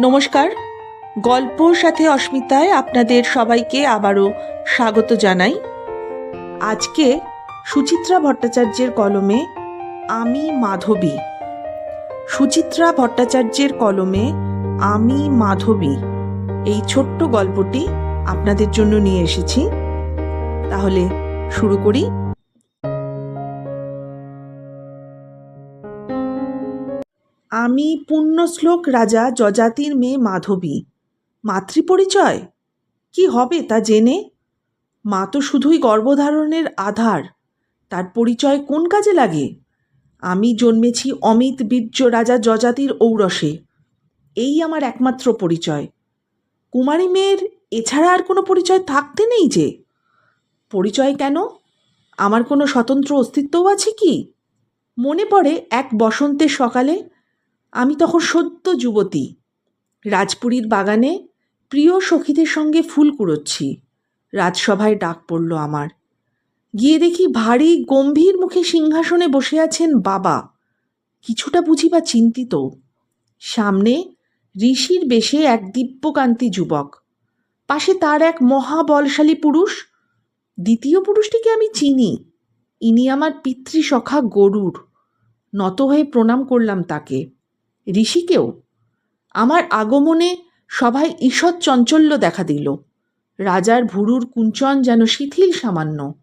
নমস্কার। গল্প সাথে অস্মিতায় আপনাদের সবাইকে আবারও স্বাগত জানাই। আজকে সুচিত্রা ভট্টাচার্যের কলমে আমি মাধবী। সুচিত্রা ভট্টাচার্যের কলমে আমি মাধবী। এই ছোট্ট গল্পটি আপনাদের জন্য নিয়ে এসেছি। তাহলে শুরু করি। আমি পুণ্যশ্লোক রাজা যজাতির মেয়ে মাধবী। মাতৃপরিচয় কি হবে তা জেনে? মা তো শুধুই গর্ভধারণের আধার। তার পরিচয় কোন কাজে লাগে? আমি জন্মেছি অমিত বীর্য রাজা যজাতির ঔরসে। এই আমার একমাত্র পরিচয়। কুমারী মেয়ের এছাড়া আর কোনো পরিচয় থাকতে নেই যে? পরিচয় কেন? আমার কোনো স্বতন্ত্র অস্তিত্বও আছে কি? মনে পড়ে এক বসন্তের সকালে আমি তখন সদ্য যুবতী। রাজপুরীর বাগানে প্রিয় সখীদের সঙ্গে ফুল কুড়োচ্ছি। রাজসভায় ডাক পড়ল আমার। গিয়ে দেখি ভারী গম্ভীর মুখে সিংহাসনে বসে আছেন বাবা। কিছুটা বুঝি বা চিন্তিত। সামনে ঋষির বেশে এক দিব্যকান্তি যুবক। পাশে তার এক মহাবলশালী পুরুষ। দ্বিতীয় পুরুষটিকে আমি চিনি। ইনি আমার পিতৃসখা গরুর। নত হয়ে প্রণাম করলাম তাকে। ঋষিকেও আমার আগমনে সভায় ঈষৎ চঞ্চল্য দেখা দিল। রাজার ভুরুর কুঞ্চন যেন শিথিল সামান্য।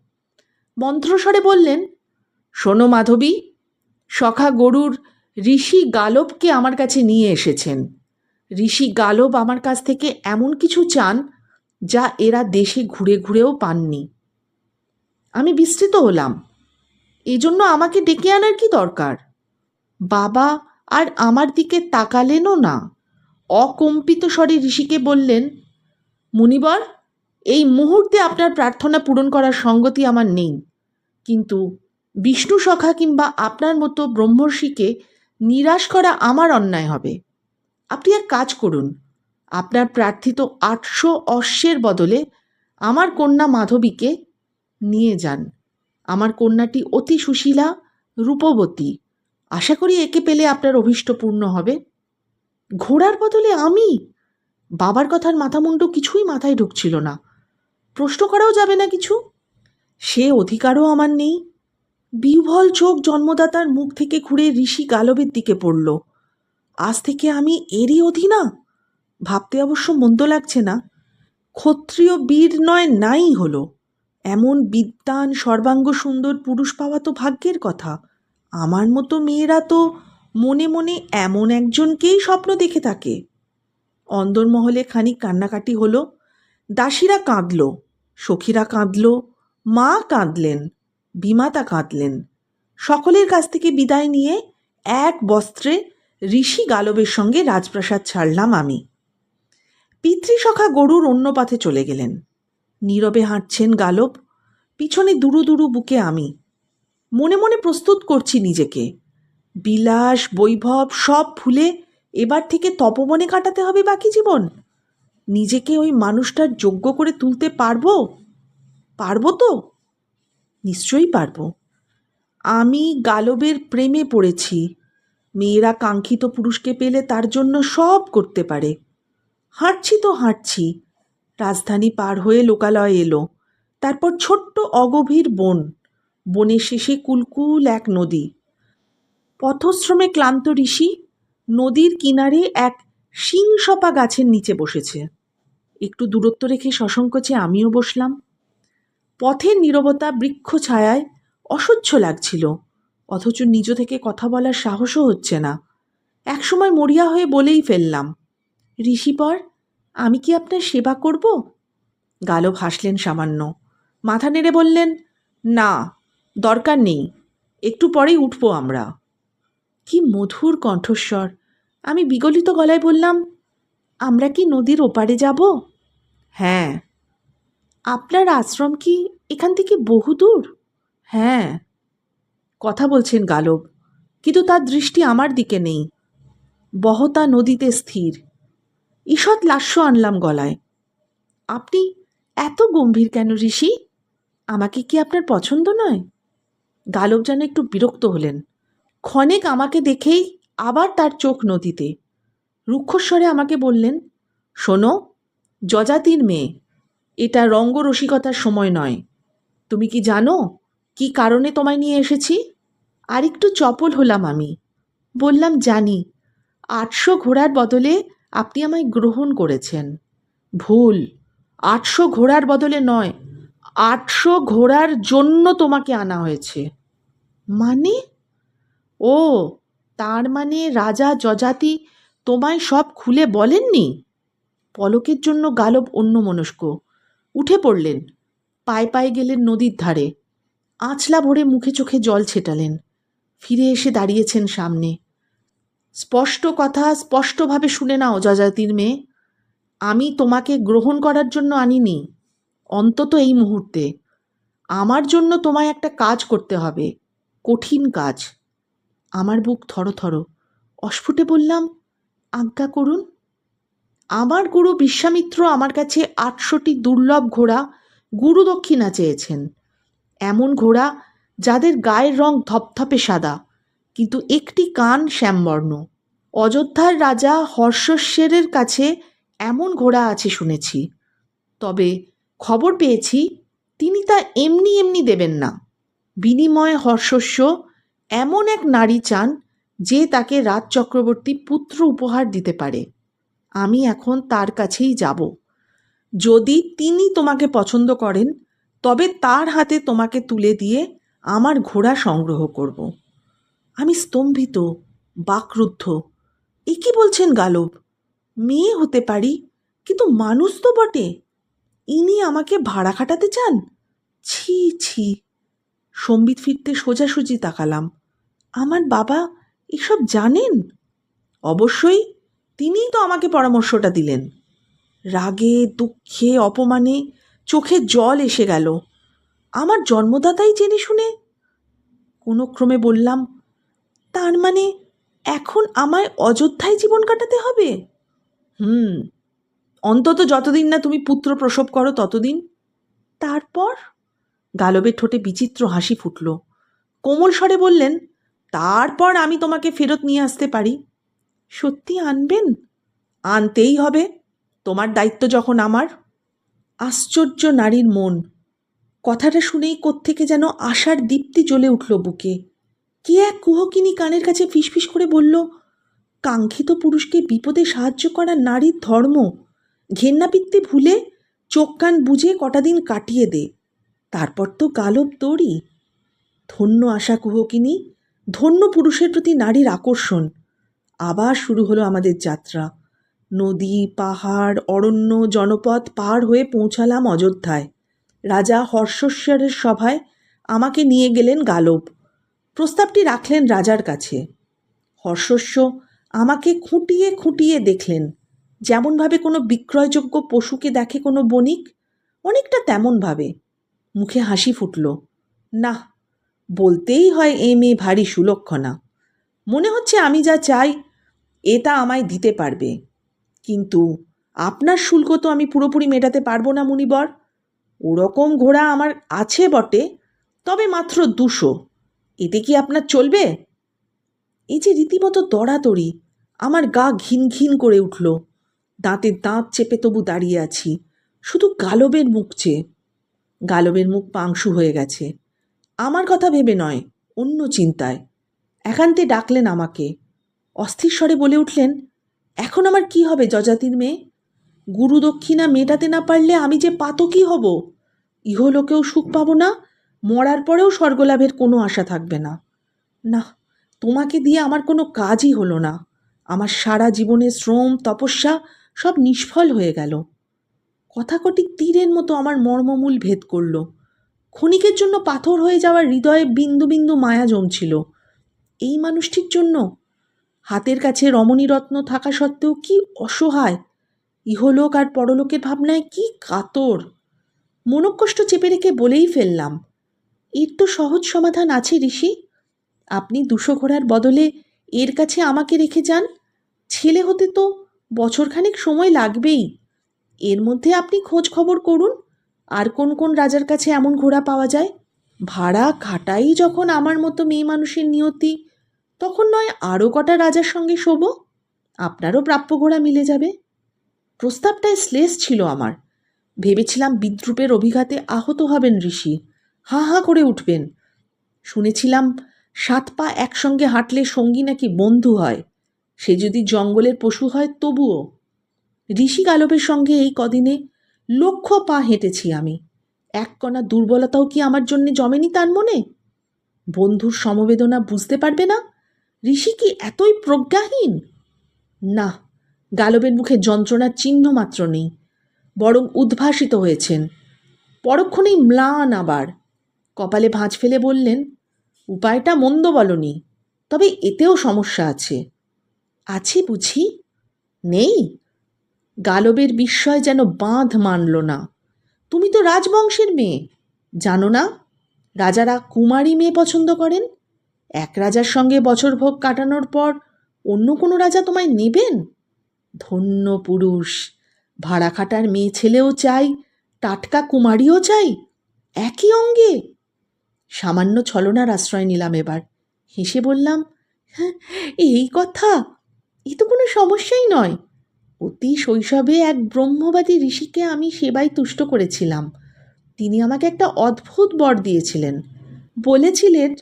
মন্ত্রস্বরে বললেন, শোনো মাধবী, সখা গরুর ঋষি গালবকে আমার কাছে নিয়ে এসেছেন। ঋষি গালব আমার কাছ থেকে এমন কিছু চান যা এরা দেশে ঘুরে ঘুরেও পাননি। আমি বিস্তৃত হলাম। এজন্য আমাকে ডেকে আনার কি দরকার? বাবা আর আমার দিকে তাকালেনও না। অকম্পিত স্বরে ঋষিকে বললেন, মুনিবর, এই মুহূর্তে আপনার প্রার্থনা পূরণ করার সঙ্গতি আমার নেই। কিন্তু বিষ্ণু সখা কিংবা আপনার মতো ব্রহ্মর্ষিকে নিরাশ করা আমার অন্যায় হবে। আপনি এক কাজ করুন, আপনার প্রার্থিত আটশো অশ্বের বদলে আমার কন্যা মাধবীকে নিয়ে যান। আমার কন্যাটি অতি সুশীলা, রূপবতী। আশা করি একে পেলে আপনার অভীষ্ট পূর্ণ হবে। ঘোড়ার বদলে আমি? বাবার কথার মাথামুন্ডু কিছুই মাথায় ঢুকছিল না। প্রশ্ন করাও যাবে না কিছু? সে অধিকারও আমার নেই। বিহ্বল চোখ জন্মদাতার মুখ থেকে ঘুরে ঋষি গালবের দিকে পড়ল। আজ থেকে আমি এরই অধীনা? ভাবতে অবশ্য মন্দ লাগছে না। ক্ষত্রিয় বীর নয়, নাই হলো। এমন বিদ্বান, সর্বাঙ্গ সুন্দর পুরুষ পাওয়া তো ভাগ্যের কথা। আমার মতো মেয়েরা তো মনে মনে এমন একজনকেই স্বপ্ন দেখে থাকে। অন্দরমহলে খানিক কান্নাকাটি হলো, দাসীরা কাঁদল, সখীরা কাঁদল, মা কাঁদলেন, বিমাতা কাঁদলেন। সকলের কাছ থেকে বিদায় নিয়ে এক বস্ত্রে ঋষি গালবের সঙ্গে রাজপ্রাসাদ ছাড়লাম আমি। পিতৃসখা গরুর অন্য পথে চলে গেলেন। নীরবে হাঁটছেন গালব, পিছনে দুরু দুরু বুকে আমি। মনে মনে প্রস্তুত করছি নিজেকে। বিলাস, বৈভব সব ভুলে এবার থেকে তপবনে কাটাতে হবে বাকি জীবন। নিজেকে ওই মানুষটার যোগ্য করে তুলতে পারব? পারব তো? নিশ্চয়ই পারব। আমি গালবের প্রেমে পড়েছি। মেয়েরা কাঙ্ক্ষিত পুরুষকে পেলে তার জন্য সব করতে পারে। হাঁটছি তো হাঁটছি। রাজধানী পার হয়ে লোকালয় এলো। তারপর ছোট্ট অগভীর বন। বনের শেষে কুলকুল এক নদী। পথশ্রমে ক্লান্ত ঋষি নদীর কিনারে এক শিংসপা গাছের নিচে বসেছে। একটু দূরত্ব রেখে সসংকোচে আমিও বসলাম। পথের নীরবতা বৃক্ষ ছায়ায় অসহ্য লাগছিল, অথচ নিজ থেকে কথা বলার সাহসও হচ্ছে না। একসময় মরিয়া হয়ে বলেই ফেললাম, ঋষিপর, আমি কি আপনার সেবা করব? গালব হাসলেন সামান্য। মাথা নেড়ে বললেন, না দরকার নেই, একটু পরেই উঠবো আমরা। কি মধুর কণ্ঠস্বর। আমি বিগলিত গলায় বললাম, আমরা কি নদীর ওপারে যাব? হ্যাঁ। আপনার আশ্রম কি এখান থেকে বহু দূর? হ্যাঁ। কথা বলছেন গালব, কিন্তু তার দৃষ্টি আমার দিকে নেই। বহতা নদীতে স্থির। ঈষৎ লাস্য আনলাম গলায়। আপনি এত গম্ভীর কেন ঋষি? আমাকে কি আপনার পছন্দ নয়? গালব যেন একটু বিরক্ত হলেন। ক্ষণেক আমাকে দেখেই আবার তার চোখ নদীতে। রুক্ষস্বরে আমাকে বললেন, শোনো, যজাতির মেয়ে, এটা রঙ্গরসিকতার সময় নয়। তুমি কি জানো কি কারণে তোমায় নিয়ে এসেছি? আর একটু চপল হলাম আমি। বললাম, জানি, আটশো ঘোড়ার বদলে আপনি আমায় গ্রহণ করেছেন। ভুল, আটশো ঘোড়ার বদলে নয় আটশো ঘোড়ার জন্য তোমাকে আনা হয়েছে। মানে? ও, তার মানে রাজা যজাতি তোমায় সব খুলে বলেননি? পলকের জন্য গালব অন্যমনস্ক। উঠে পড়লেন, পায়ে পায়ে গেলেন নদীর ধারে। আঁচলা ভরে মুখে চোখে জল ছেটালেন। ফিরে এসে দাঁড়িয়েছেন সামনে। স্পষ্ট কথা স্পষ্টভাবে শুনে নাও যজাতির মেয়ে। আমি তোমাকে গ্রহণ করার জন্য আনিনি। অন্তত এই মুহূর্তে। আমার জন্য তোমায় একটা কাজ করতে হবে, কঠিন কাজ। আমার বুক থরথর অস্ফুটে বললাম, আজ্ঞা করুন। আমার গুরু বিশ্বামিত্র আমার কাছে আটশোটি দুর্লভ ঘোড়া গুরু দক্ষিণা চেয়েছেন। এমন ঘোড়া যাদের গায়ের রং ধপধপে সাদা, কিন্তু একটি কান শ্যামবর্ণ। অযোধ্যার রাজা হর্ষস্বেরের কাছে এমন ঘোড়া আছে শুনেছি। তবে খবর পেয়েছি, তিনি তা এমনি এমনি দেবেন না। বিনিময়ে হর্ষস্য এমন এক নারী চান যে তাকে রাজ চক্রবর্তী পুত্র উপহার দিতে পারে। আমি এখন তার কাছেই যাব। যদি তিনি তোমাকে পছন্দ করেন, তবে তার হাতে তোমাকে তুলে দিয়ে আমার ঘোড়া সংগ্রহ করব। আমি স্তম্ভিত, বাকরুদ্ধ, এ কি বলছেন গালব? মেয়ে হতে পারি, কিন্তু মানুষ তো বটে। ইনি আমাকে ভাড়া খাটাতে চান? ছি ছি। সম্বিত ফিরতে সোজাসুজি তাকালাম। আমার বাবা এসব জানেন? অবশ্যই তিনিই তো আমাকে পরামর্শটা দিলেন। রাগে, দুঃখে, অপমানে চোখে জল এসে গেল। আমার জন্মদাতাই জেনে শুনে কোনো ক্রমে বললাম, তার মানে এখন আমায় অযোধ্যায় জীবন কাটাতে হবে? হুম। অন্তত যতদিন না তুমি পুত্র প্রসব করো ততদিন। তারপর গালবের ঠোঁটে বিচিত্র হাসি ফুটল। কোমল স্বরে বললেন, তারপর আমি তোমাকে ফেরত নিয়ে আসতে পারি। সত্যি আনবেন? আনতেই হবে। তোমার দায়িত্ব যখন আমার। আশ্চর্য নারীর মন। কথাটা শুনেই কোত্থেকে যেন আশার দীপ্তি জ্বলে উঠল বুকে। কে এক কুহকিনী কানের কাছে ফিসফিস করে বলল, কাঙ্ক্ষিত পুরুষকে বিপদে সাহায্য করা নারীর ধর্ম। ঘেন্নাপিত্তে ভুলে চোখ কান বুঝে কটা দিন কাটিয়ে দে। তারপর তো গালব দড়ি। ধন্য আশা কুহকিনী, ধন্য পুরুষের প্রতি নারীর আকর্ষণ। আবার শুরু হলো আমাদের যাত্রা। নদী, পাহাড়, অরণ্য, জনপদ পার হয়ে পৌঁছালাম অযোধ্যায়। রাজা হর্ষস্বরের সভায় আমাকে নিয়ে গেলেন গালব প্রস্তাবটি রাখলেন রাজার কাছে। হর্ষস্য আমাকে খুঁটিয়ে খুঁটিয়ে দেখলেন। যেমনভাবে কোনো বিক্রয়যোগ্য পশুকে দেখে কোনো বণিক, অনেকটা তেমনভাবে। মুখে হাসি ফুটল। না বলতেই হয় এ মেয়ে ভারী সুলক্ষণা। মনে হচ্ছে আমি যা চাই এটা আমায় দিতে পারবে। কিন্তু আপনার শুল্ক তো আমি পুরোপুরি মেটাতে পারব না, মুনিবর। ওরকম ঘোড়া আমার আছে বটে, তবে মাত্র দুশো। এতে কি আপনার চলবে? এই যে রীতিমতো দড়াদড়ি আমার গা ঘিন ঘিন করে উঠল। দাঁতে দাঁত চেপে তবু দাঁড়িয়ে আছি, শুধু গালবের মুখ চেয়ে গালবের মুখ পাংশু হয়ে গেছে। আমার কথা ভেবে নয়, অন্য চিন্তায়। একান্তে ডাকলেন আমাকে। অস্থির স্বরে বলে উঠলেন, এখন আমার কি হবে, যজাতির মেয়ে? গুরু দক্ষিণা মেটাতে না পারলে আমি যে পাতকই হব? ইহলোকেও সুখ পাবো না, মরার পরেও স্বর্গলাভের কোনো আশা থাকবে না। না, তোমাকে দিয়ে আমার কোনো কাজই হলো না। আমার সারা জীবনের শ্রম, তপস্যা সব নিষ্ফল হয়ে গেল। কথাকটি তীরের মতো আমার মর্মমূল ভেদ করল। ক্ষণিকের জন্য পাথর হয়ে যাওয়ার হৃদয়ে বিন্দু বিন্দু মায়া জমছিল। এই মানুষটির জন্য? হাতের কাছে রমণীরত্ন থাকা সত্ত্বেও কি অসহায়? ইহলোক আর পরলোকের ভাবনায় কি কাতর? মনকষ্ট চেপে রেখে বলেই ফেললাম, এর তো সহজ সমাধান আছে ঋষি। আপনি দুশো ঘোড়ার বদলে এর কাছে আমাকে রেখে যান। ছেলে হতে তো বছরখানেক সময় লাগবেই। এর মধ্যে আপনি খোঁজ খবর করুন, আর কোন কোন রাজার কাছে এমন ঘোড়া পাওয়া যায়? ভাড়া খাটাই যখন আমার মতো মেয়ে মানুষের নিয়তি, তখন নয় আরও কটা রাজার সঙ্গে শোবো? আপনারও প্রাপ্য ঘোড়া মিলে যাবে। প্রস্তাবটায় শ্লেষ ছিল আমার। ভেবেছিলাম বিদ্রুপের অভিঘাতে আহত হবেন ঋষি। হা হা করে উঠবেন। শুনেছিলাম সাত পা একসঙ্গে হাঁটলে সঙ্গী নাকি বন্ধু হয়। সে যদি জঙ্গলের পশু হয়, তবুও। ঋষি গালবের সঙ্গে এই কদিনে লক্ষ পা হেঁটেছি আমি। এক কণা দুর্বলতাও কি আমার জন্য জমেনি তার মনে? বন্ধুর সমবেদনা বুঝতে পারবে না? ঋষি কি এতই প্রজ্ঞাহীন? না, গালবের মুখে যন্ত্রণার চিহ্ন মাত্র নেই, বরং উদ্ভাসিত হয়েছেন। পরক্ষণেই ম্লান আবার। কপালে ভাঁজ ফেলে বললেন, উপায়টা মন্দ বলনি, তবে এতেও সমস্যা আছে। আছে বুঝি? নেই। গালবের বিস্ময় যেন বাঁধ মানল না। তুমি তো রাজবংশের মেয়ে জানো না? রাজারা কুমারী মেয়ে পছন্দ করেন? এক রাজার সঙ্গে বছর ভোগ কাটানোর পর অন্য কোনো রাজা তোমায় নেবেন? ধন্য পুরুষ ভাড়া খাটার মেয়ে ছেলেও চাই টাটকা কুমারীও চাই একই অঙ্গে। সামান্য ছলনার আশ্রয় নিলাম এবার। হেসে বললাম "হ্যাঁ, এই কথা এ তো কোনো সমস্যাই নয়। অতি শৈশবে এক ব্রহ্মবাদী ঋষিকে আমি সেবায় তুষ্ট করেছিলাম। তিনি আমাকে একটা অদ্ভুত বর দিয়েছিলেন। বলেছিলেন,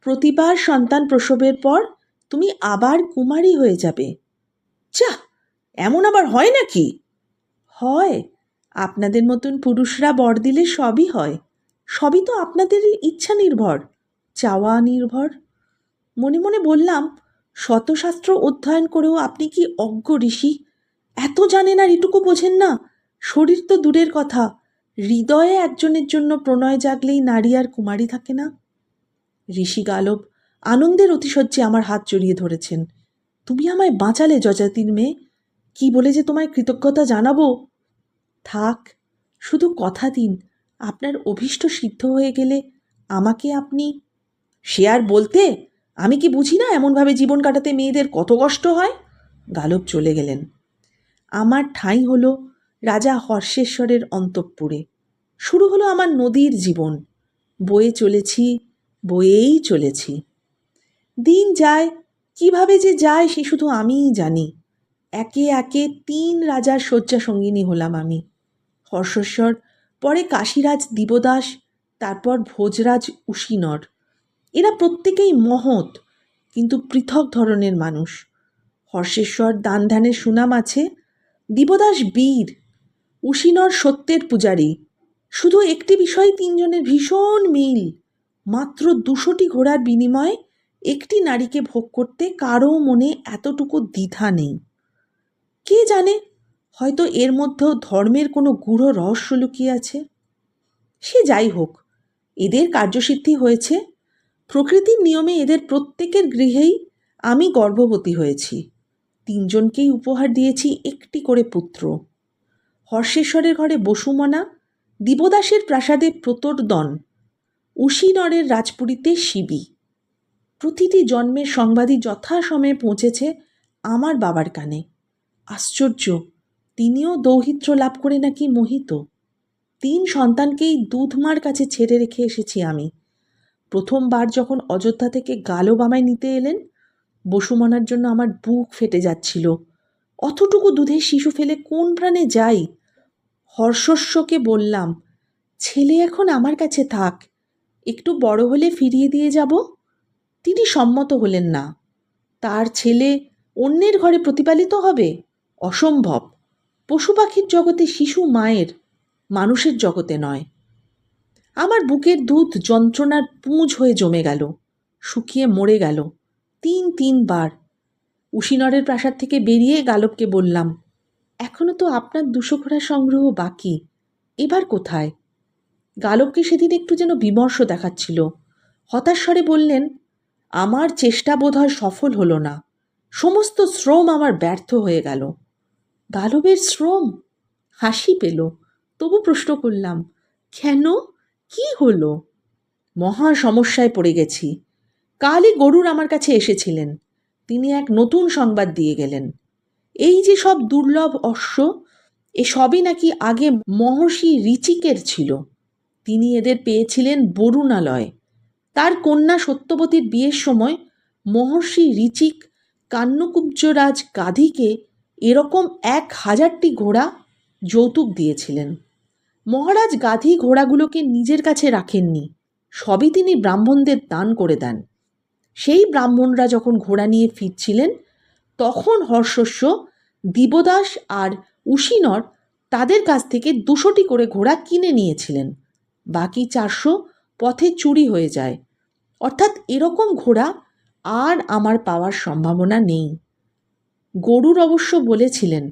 প্রতিবার সন্তান প্রসবের পর তুমি আবার কুমারী হয়ে যাবে। যা, এমন আবার হয় নাকি? হয়, আপনাদের মতন পুরুষরা বর দিলে সবই হয়। সবই তো আপনাদের ইচ্ছা নির্ভর চাওয়া নির্ভর। মনে মনে বললাম শতশাস্ত্র অধ্যয়ন করেও আপনি কি অজ্ঞ ঋষি? এত জানেন আর এটুকু বোঝেন না। শরীর তো দূরের কথা। হৃদয়ে একজনের জন্য প্রণয় জাগলেই নারী আর কুমারী থাকে না। ঋষি গালব, আনন্দের অতিশয্যে আমার হাত জড়িয়ে ধরেছেন। তুমি আমায় বাঁচালে, যজাতির মেয়ে। কি বলে যে তোমায় কৃতজ্ঞতা জানাব? থাক, শুধু কথা দিন। আপনার অভীষ্ট সিদ্ধ হয়ে গেলে আমাকে আপনি সে আর বলতে আমি কি বুঝি না এমনভাবে জীবন কাটাতে মেয়েদের কত কষ্ট হয়? গালব চলে গেলেন। আমার ঠাঁই হলো রাজা হর্ষেশ্বরের অন্তঃপুরে। শুরু হলো আমার নদীর জীবন। বয়ে চলেছি, বয়েই চলেছি। দিন যায়, কীভাবে যে যায় সে শুধু আমিই জানি। একে একে তিন রাজার শয্যা সঙ্গিনী হলাম আমি। হর্ষেশ্বর, পরে কাশীরাজ দিবদাস, তারপর ভোজরাজ উশিনর। এরা প্রত্যেকেই মহৎ, কিন্তু পৃথক ধরনের মানুষ। হর্ষেশ্বর দান ধ্যানের সুনাম আছে, দিবদাস বীর, উশিনর সত্যের পূজারী। শুধু একটি বিষয়, তিনজনের ভীষণ মিল। মাত্র দুশোটি ঘোড়ার বিনিময়ে একটি নারীকে ভোগ করতে কারও মনে এতটুকু দ্বিধা নেই। কে জানে, হয়তো এর মধ্যেও ধর্মের কোনো গূঢ় রহস্য লুকিয়ে আছে। সে যাই হোক, এদের কার্যসিদ্ধি হয়েছে প্রকৃতির নিয়মে এদের প্রত্যেকের গৃহেই আমি গর্ভবতী হয়েছি। তিনজনকেই উপহার দিয়েছি একটি করে পুত্র। হর্ষেশ্বরের ঘরে বসুমনা, দিবদাসের প্রাসাদে প্রতর্দন উশিনরের রাজপুরীতে শিবি। প্রতিটি জন্মের সংবাদই যথাসময়ে পৌঁছেছে আমার বাবার কানে। আশ্চর্য, তিনিও দৌহিত্র লাভ করে নাকি মোহিত? তিন সন্তানকেই দুধমার কাছে ছেড়ে রেখে এসেছি আমি। প্রথমবার যখন অযোধ্যা থেকে গালব আমায় নিতে এলেন, বসুমনার জন্য আমার বুক ফেটে যাচ্ছিল। অতটুকু দুধের শিশু ফেলে কোন প্রাণে যাই? হর্ষস্বকে বললাম, ছেলে এখন আমার কাছে থাক, একটু বড় হলে ফিরিয়ে দিয়ে যাব? তিনি সম্মত হলেন না। তার ছেলে অন্যের ঘরে প্রতিপালিত হবে? অসম্ভব। পশু পাখির জগতে শিশু মায়ের, মানুষের জগতে নয়। আমার বুকের দুধ যন্ত্রণার পুঁজ হয়ে জমে গেল, শুকিয়ে মরে গেল, তিন তিনবার। উশিনরের প্রাসাদ থেকে বেরিয়ে গালবকে বললাম, এখনও তো আপনার দুশো ঘোড়া সংগ্রহ বাকি, এবার কোথায়? গালবকে সেদিন একটু যেন বিমর্ষ দেখাচ্ছিল। হতাশ স্বরে বললেন, আমার চেষ্টা বোধহয় সফল হলো না, সমস্ত শ্রম আমার ব্যর্থ হয়ে গেল। গালবের শ্রম? হাসি পেল, তবু প্রশ্ন করলাম, কেন? কি হলো? মহা সমস্যায় পড়ে গেছি। কালই গরুর আমার কাছে এসেছিলেন। তিনি এক নতুন সংবাদ দিয়ে গেলেন। এই যে সব দুর্লভ অশ্ব, এ সবই নাকি আগে মহর্ষি ঋচিকের ছিল। তিনি এদের পেয়েছিলেন বরুণালয়। তার কন্যা সত্যবতীর বিয়ের সময় মহর্ষি ঋচিক কান্নকুব্জরাজ গাধীকে এরকম এক হাজারটি ঘোড়া যৌতুক দিয়েছিলেন। মহারাজ গাধী ঘোড়াগুলোকে নিজের কাছে রাখেননি। সবই তিনি ব্রাহ্মণদের দান করে দেন। সেই ব্রাহ্মণরা যখন ঘোড়া নিয়ে ফিরছিলেন, তখন হর্ষস্য দিবদাস আর উশিনর তাদের কাছ থেকে দুশোটি করে ঘোড়া কিনে নিয়েছিলেন। বাকি চারশো পথে চুরি হয়ে যায়। অর্থাৎ এরকম ঘোড়া আর আমার পাওয়ার সম্ভাবনা নেই। গরুর অবশ্য বলেছিলেন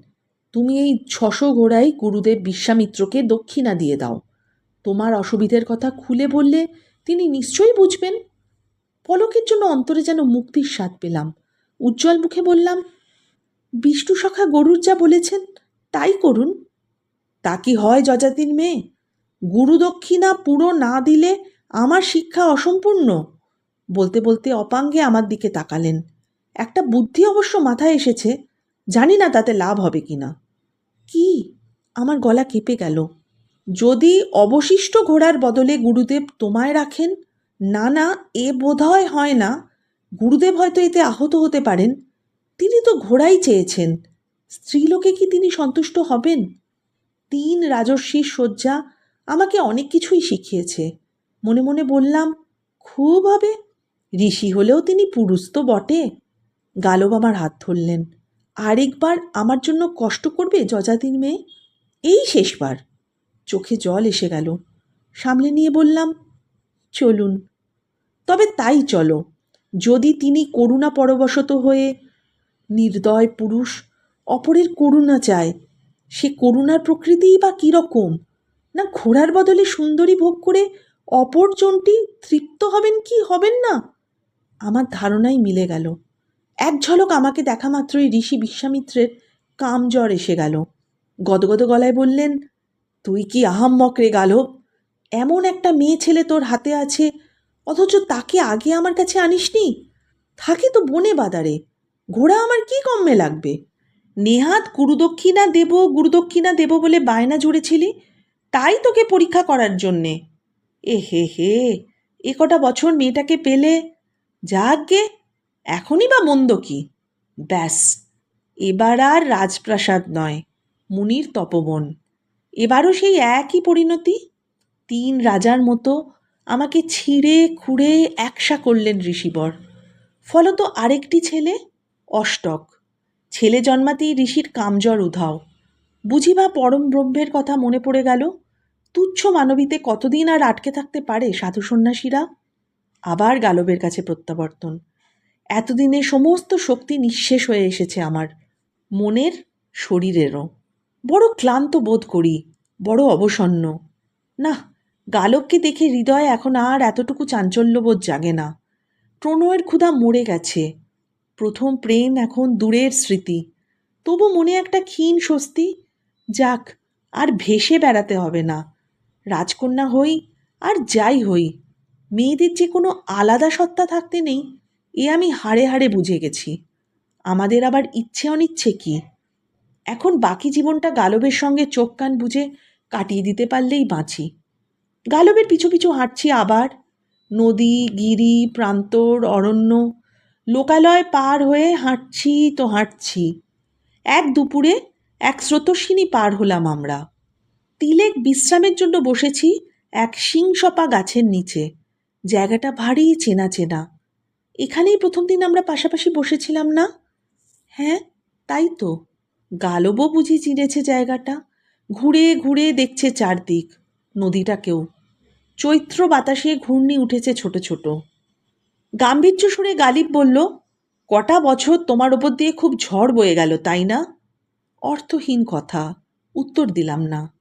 তুমি এই ছশো ঘোড়াই গুরুদেব বিশ্বামিত্রকে দক্ষিণা দিয়ে দাও। তোমার অসুবিধের কথা খুলে বললে তিনি নিশ্চয়ই বুঝবেন। পলকের জন্য অন্তরে যেন মুক্তির স্বাদ পেলাম। উজ্জ্বল মুখে বললাম, বিষ্ণু সখা গরুর যা বলেছেন, তাই করুন। তা কি হয়, যজাতির মেয়ে? গুরু দক্ষিণা পুরো না দিলে আমার শিক্ষা অসম্পূর্ণ। বলতে বলতে অপাঙ্গে আমার দিকে তাকালেন। একটা বুদ্ধি অবশ্য মাথায় এসেছে, জানি না তাতে লাভ হবে কি না কি? আমার গলা কেঁপে গেল। যদি অবশিষ্ট ঘোড়ার বদলে গুরুদেব তোমায় রাখেন? না না, এ বোধহয় হয় না। গুরুদেব হয়তো এতে আহত হতে পারেন। তিনি তো ঘোড়াই চেয়েছেন। স্ত্রীলোকে কি তিনি সন্তুষ্ট হবেন? তিন রাজস্বীর শয্যা আমাকে অনেক কিছুই শিখিয়েছে। মনে মনে বললাম, খুব হবে। ঋষি হলেও তিনি পুরুষ তো বটে। গালব আমার হাত ধরলেন। আরেকবার আমার জন্য কষ্ট করবে যজাতির মেয়ে? এই শেষবার। চোখে জল এসে গেল। সামলে নিয়ে বললাম, চলুন। তবে তাই চলো। যদি তিনি করুণা পরবশত হয়ে নির্দয় পুরুষ অপরের করুণা চায়, সে করুণার প্রকৃতিই বা কীরকম? না ঘোড়ার বদলে সুন্দরী ভোগ করে অপরজনটি তৃপ্ত হবেন কি হবেন না? আমার ধারণাই মিলে গেল। এক ঝলক আমাকে দেখা মাত্রই ঋষি বিশ্বামিত্রের কামজ্বর এসে গেল। গদগদ গলায় বললেন, তুই কি আহাম্মক রে গালব এমন একটা মেয়ে ছেলে তোর হাতে আছে, অথচ তাকে আগে আমার কাছে আনিসনি? থাকে তো বনে বাদারে, ঘোড়া আমার কি কমে লাগবে? নেহাত গুরুদক্ষিণা দেব গুরুদক্ষিণা দেব বলে বায়না জুড়েছিলি, তাই তোকে পরীক্ষা করার জন্যে। এ হে হে, এ কটা বছর মেয়েটাকে পেলে যাগে এখনই বা মন্দ কি? ব্যাস, এবার আর রাজপ্রাসাদ নয়, মুনির তপবন। এবারও সেই একই পরিণতি? তিন রাজার মতো আমাকে ছিঁড়ে খুঁড়ে একসা করলেন ঋষিবর। ফলত আরেকটি ছেলে, অষ্টক। ছেলে জন্মাতেই ঋষির কামজ্বর উধাও। বুঝিবা পরম ব্রহ্মের কথা মনে পড়ে গেল? তুচ্ছ মানবীতে কতদিন আর আটকে থাকতে পারে সাধু সন্ন্যাসীরা আবার গালবের কাছে প্রত্যাবর্তন। এতদিনে সমস্ত শক্তি নিঃশেষ হয়ে এসেছে আমার, মনের শরীরেরও। বড় ক্লান্ত বোধ করি, বড় অবসন্ন। না গালককে দেখে হৃদয়ে এখন আর এতটুকু চাঞ্চল্যবোধ জাগে না। প্রণয়ের ক্ষুধা মরে গেছে। প্রথম প্রেম এখন দূরের স্মৃতি। তবু মনে একটা ক্ষীণ স্বস্তি, যাক, আর ভেসে বেড়াতে হবে না। রাজকন্যা হই আর যাই হই, মেয়েদের যে কোনো আলাদা সত্তা থাকতে নেই এ আমি হাড়ে হাড়ে বুঝে গেছি। আমাদের আবার ইচ্ছে অনিচ্ছে কি? এখন বাকি জীবনটা গালবের সঙ্গে চোখ কান বুঝে কাটিয়ে দিতে পারলেই বাঁচি। গালবের পিছু পিছু হাঁটছি আবার। নদী, গিরি, প্রান্তর, অরণ্য, লোকালয় পার হয়ে হাঁটছি তো হাঁটছি। এক দুপুরে এক স্রোতস্বিনী পার হলাম আমরা। তিলেক বিশ্রামের জন্য বসেছি এক শিংসপা গাছের নিচে। জায়গাটা ভারী চেনা চেনা। এখানেই প্রথম দিন আমরা পাশাপাশি বসেছিলাম না? হ্যাঁ তাই তো। গালবও বুঝি চিনেছে জায়গাটা। ঘুরে ঘুরে দেখছে চারদিক নদীটাকেও চৈত্র বাতাসে ঘূর্ণি উঠেছে ছোট ছোট। গাম্ভীর্য সুরে গালিব বলল, কটা বছর তোমার ওপর দিয়ে খুব ঝড় বয়ে গেল, তাই না? অর্থহীন কথা, উত্তর দিলাম না।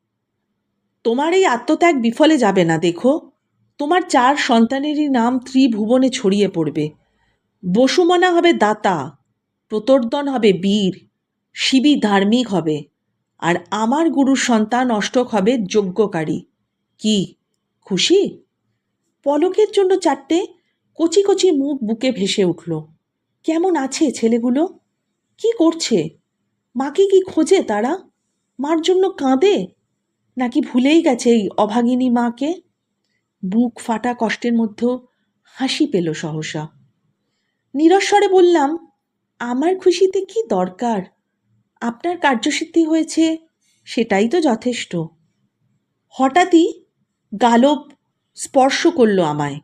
তোমার এই আত্মত্যাগ বিফলে যাবে না, দেখো। তোমার চার সন্তানেরই নাম ত্রিভুবনে ছড়িয়ে পড়বে। বসুমনা হবে দাতা, প্রতর্দন হবে বীর, শিবি ধার্মিক হবে, আর আমার গুরুর সন্তান অষ্টক হবে যজ্ঞকারী। কি, খুশি? পলকের জন্য চারটে কচি কচি মুখ বুকে ভেসে উঠল। কেমন আছে ছেলেগুলো? কি করছে? মাকে কি খোঁজে তারা? মার জন্য কাঁদে? নাকি ভুলেই গেছে এই অভাগিনী মাকে? বুক ফাটা কষ্টের মধ্যেও হাসি পেল সহসা। নিরস্বরে বললাম, আমার খুশিতে কি দরকার? আপনার কার্যসিদ্ধি হয়েছে, সেটাই তো যথেষ্ট। হঠাৎই গালব স্পর্শ করল আমায়।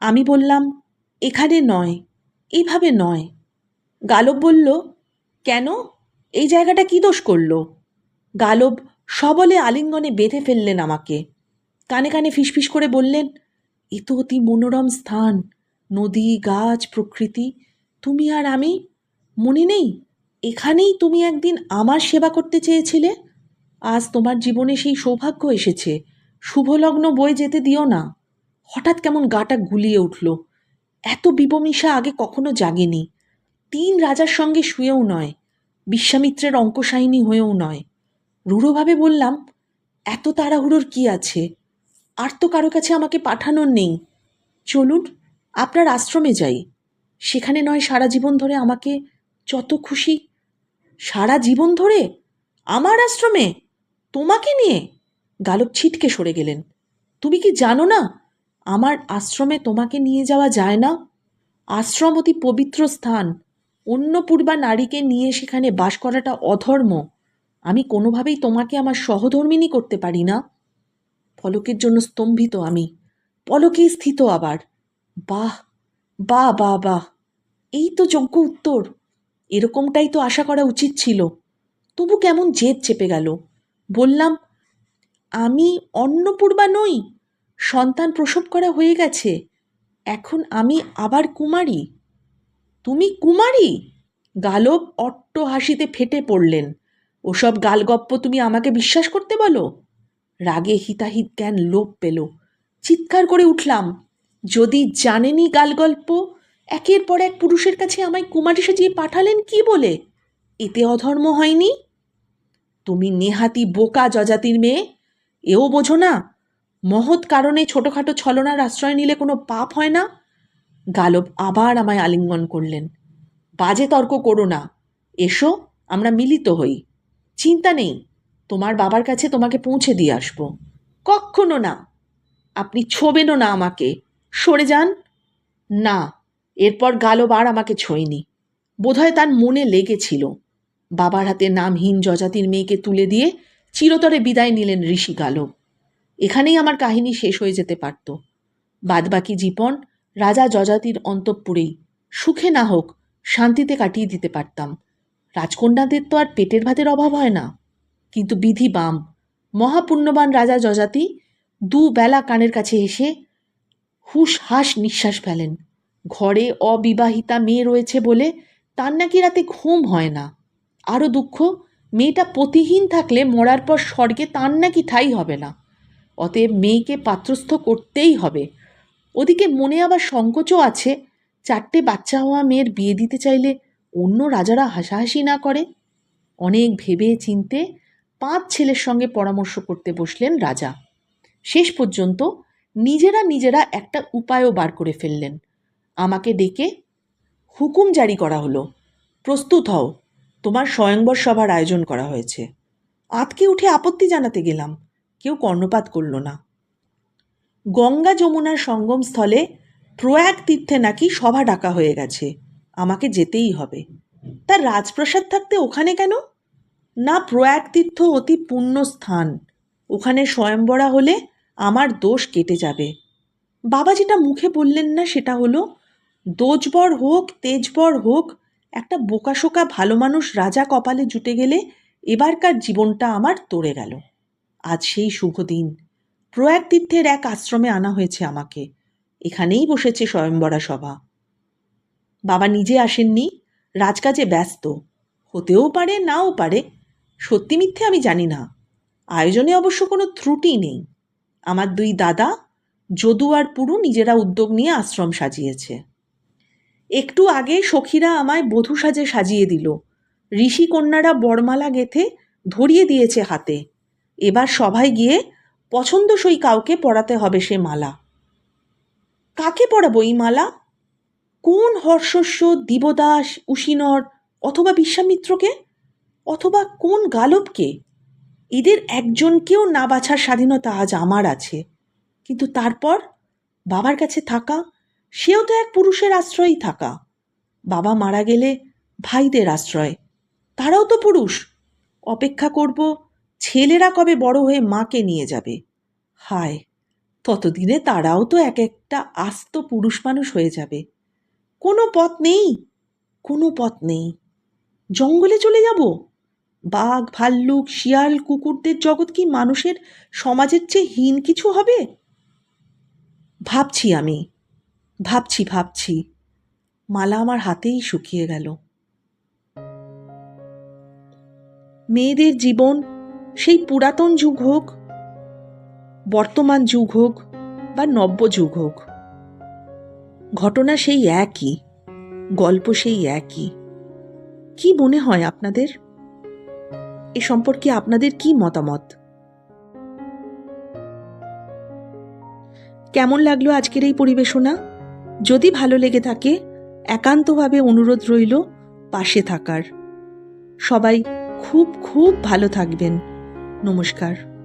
আমি বললাম, এখানে নয় এইভাবে নয়। গালব বলল, কেন? এই জায়গাটা কি দোষ করল? গালব সবলে আলিঙ্গনে বেঁধে ফেললেন আমাকে। কানে কানে ফিসফিস করে বললেন, এ তো অতি মনোরম স্থান নদী, গাছ, প্রকৃতি, তুমি আর আমি? মনে নেই? এখানেই তুমি একদিন আমার সেবা করতে চেয়েছিলে? আজ তোমার জীবনে সেই সৌভাগ্য এসেছে। শুভলগ্ন বয়ে যেতে দিও না। হঠাৎ কেমন গাটা গুলিয়ে উঠল। এত বিবমিশা আগে কখনো জাগেনি। তিন রাজার সঙ্গে শুয়েও নয়। বিশ্বামিত্রের অঙ্কশাহিনী হয়েও নয়। রূঢ়ভাবে বললাম, এত তাড়াহুড়োর কি আছে? আর তো কারও কাছে আমাকে পাঠানোর নেই। চলুন আপনার আশ্রমে যাই। সেখানে নয় সারা জীবন ধরে আমাকে যত খুশি। সারা জীবন ধরে? আমার আশ্রমে? তোমাকে নিয়ে? গালব ছিটকে সরে গেলেন। তুমি কি জানো না? আমার আশ্রমে তোমাকে নিয়ে যাওয়া যায় না? আশ্রম অতি পবিত্র স্থান। অন্য পূর্বা নারীকে নিয়ে সেখানে বাস করাটা অধর্ম। আমি কোনোভাবেই তোমাকে আমার সহধর্মিনী করতে পারি না। পলকের জন্য স্তম্ভিত আমি। পলকেই স্থিত আবার। বাহ বাহ বাহ বাহ। এই তো যোগ্য উত্তর। এরকমটাই তো আশা করা উচিত ছিল। তবু কেমন জেদ চেপে গেল। বললাম, আমি অন্নপূর্বা নই, সন্তান প্রসব করা হয়ে গেছে। এখন আমি আবার কুমারী। তুমি কুমারী? গালব অট্ট হাসিতে ফেটে পড়লেন। ওসব গালগপ্প তুমি আমাকে বিশ্বাস করতে বলো? রাগে হিতাহিত জ্ঞান লোপ পেল। চিৎকার করে উঠলাম যদি জানেনি গালগল্প একের পর এক পুরুষের কাছে আমায় কুমারী সাজিয়ে পাঠালেন কি বলে? এতে অধর্ম হয়নি? তুমি নেহাতি বোকা যজাতির মেয়ে, এও বোঝো না, মহৎ কারণে ছোটোখাটো ছলনার আশ্রয় নিলে কোনো পাপ হয় না? গালব আবার আমায় আলিঙ্গন করলেন। বাজে তর্ক করো না, এসো, আমরা মিলিত হই। চিন্তা নেই, তোমার বাবার কাছে তোমাকে পৌঁছে দিয়ে আসব। কক্ষনো না, আপনি ছোবেনও না আমাকে সরে যান? না, এরপর গালব আর আমাকে ছোঁয়নি। বোধহয় তার মনে লেগেছিল। বাবার হাতে নামহীন যজাতির মেয়েকে তুলে দিয়ে চিরতরে বিদায় নিলেন ঋষি গালব। এখানেই আমার কাহিনী শেষ হয়ে যেতে পারত। বাদবাকি জীবন রাজা যজাতির অন্তঃপুরেই। সুখে না হোক, শান্তিতে কাটিয়ে দিতে পারতাম। রাজকন্যাদের তো আর পেটের ভাতের অভাব হয় না। কিন্তু বিধি বাম, মহাপুণ্যবান রাজা যজাতি দুবেলা কানের কাছে এসে হুশ হাস নিঃশ্বাস ফেলেন। ঘরে অবিবাহিতা মেয়ে রয়েছে বলে তার নাকি রাতে ঘুম হয় না। আরও দুঃখ, মেয়েটা পতিহীন থাকলে মরার পর স্বর্গে তার নাকি ঠাই হবে না। অতএব মেয়েকে পাত্রস্থ করতেই হবে। ওদিকে মনে আবার সংকোচও আছে, চারটে বাচ্চা হওয়া মেয়ের বিয়ে দিতে চাইলে অন্য রাজারা হাসাহাসি না করে। অনেক ভেবে চিনতে পাঁচ ছেলের সঙ্গে পরামর্শ করতে বসলেন রাজা। শেষ পর্যন্ত নিজেরা নিজেরা একটা উপায়ও বার করে ফেললেন। আমাকে ডেকে হুকুম জারি করা হলো, প্রস্তুত হও, তোমার স্বয়ংবর সভার আয়োজন করা হয়েছে। আতকে উঠে আপত্তি জানাতে গেলাম, কেউ কর্ণপাত করল না। গঙ্গা যমুনার সঙ্গমস্থলে প্রয়াগ তীর্থে নাকি সভা ডাকা হয়ে গেছে, আমাকে যেতেই হবে। তার রাজপ্রাসাদ থাকতে ওখানে কেন? না প্রয়াগ তীর্থ অতি পুণ্য স্থান, ওখানে স্বয়ংবরা হলে আমার দোষ কেটে যাবে। বাবা যেটা মুখে বললেন না সেটা হলো, দোজবর হোক, তেজবর হোক, একটা বোকাশোকা ভালো মানুষ রাজা কপালে জুটে গেলে এবারকার জীবনটা আমার তরে গেল। আজ সেই শুভ দিন। প্রয়াগ তীর্থের এক আশ্রমে আনা হয়েছে আমাকে। এখানেই বসেছে স্বয়ংবরা সভা। বাবা নিজে আসেননি, রাজকাজে ব্যস্ত। হতেও পারে, নাও পারে, সত্যি মিথ্যে আমি জানি না। আয়োজনে অবশ্য কোনো ত্রুটি নেই। আমার দুই দাদা, যদু আর পুরু নিজেরা উদ্যোগ নিয়ে আশ্রম সাজিয়েছে। একটু আগে সখীরা আমায় বধূ সাজে সাজিয়ে দিল। ঋষি কন্যারা বরমালা গেথে ধরিয়ে দিয়েছে হাতে। এবার সভায় গিয়ে পছন্দসই কাউকে পড়াতে হবে সে মালা। কাকে পড়াবো এই মালা? কোন হর্ষস্য, দিবদাস উশিনর অথবা বিশ্বামিত্রকে? অথবা কোন গালবকে? এদের একজনকেও না বাছার স্বাধীনতা আজ আমার আছে। কিন্তু তারপর? বাবার কাছে থাকা? সেও তো এক পুরুষের আশ্রয়েই থাকা। বাবা মারা গেলে ভাইদের আশ্রয়। তারাও তো পুরুষ। অপেক্ষা করব ছেলেরা কবে বড় হয়ে মাকে নিয়ে যাবে। হায়, ততদিনে তারাও তো এক একটা আস্ত পুরুষ মানুষ হয়ে যাবে। কোনো পথ নেই, কোনো পথ নেই। জঙ্গলে চলে যাব? বাঘ, ভাল্লুক, শিয়াল, কুকুরদের জগৎ কি মানুষের সমাজের চেয়ে হীন কিছু হবে? ভাবছি আমি, ভাবছি ভাবছি। মালা আমার হাতেই শুকিয়ে গেল। মেয়েদের জীবন সেই পুরাতন যুগ হোক, বর্তমান যুগ হোক বা নব্য যুগ হোক, ঘটনা সেই একই, গল্প সেই একই। কি মনে হয় আপনাদের? এ সম্পর্কে আপনাদের কি মতামত? কেমন লাগল আজকের এই পরিবেশনা? যদি ভালো লেগে থাকে, একান্তভাবে অনুরোধ রইল পাশে থাকার। সবাই খুব খুব ভালো থাকবেন। নমস্কার।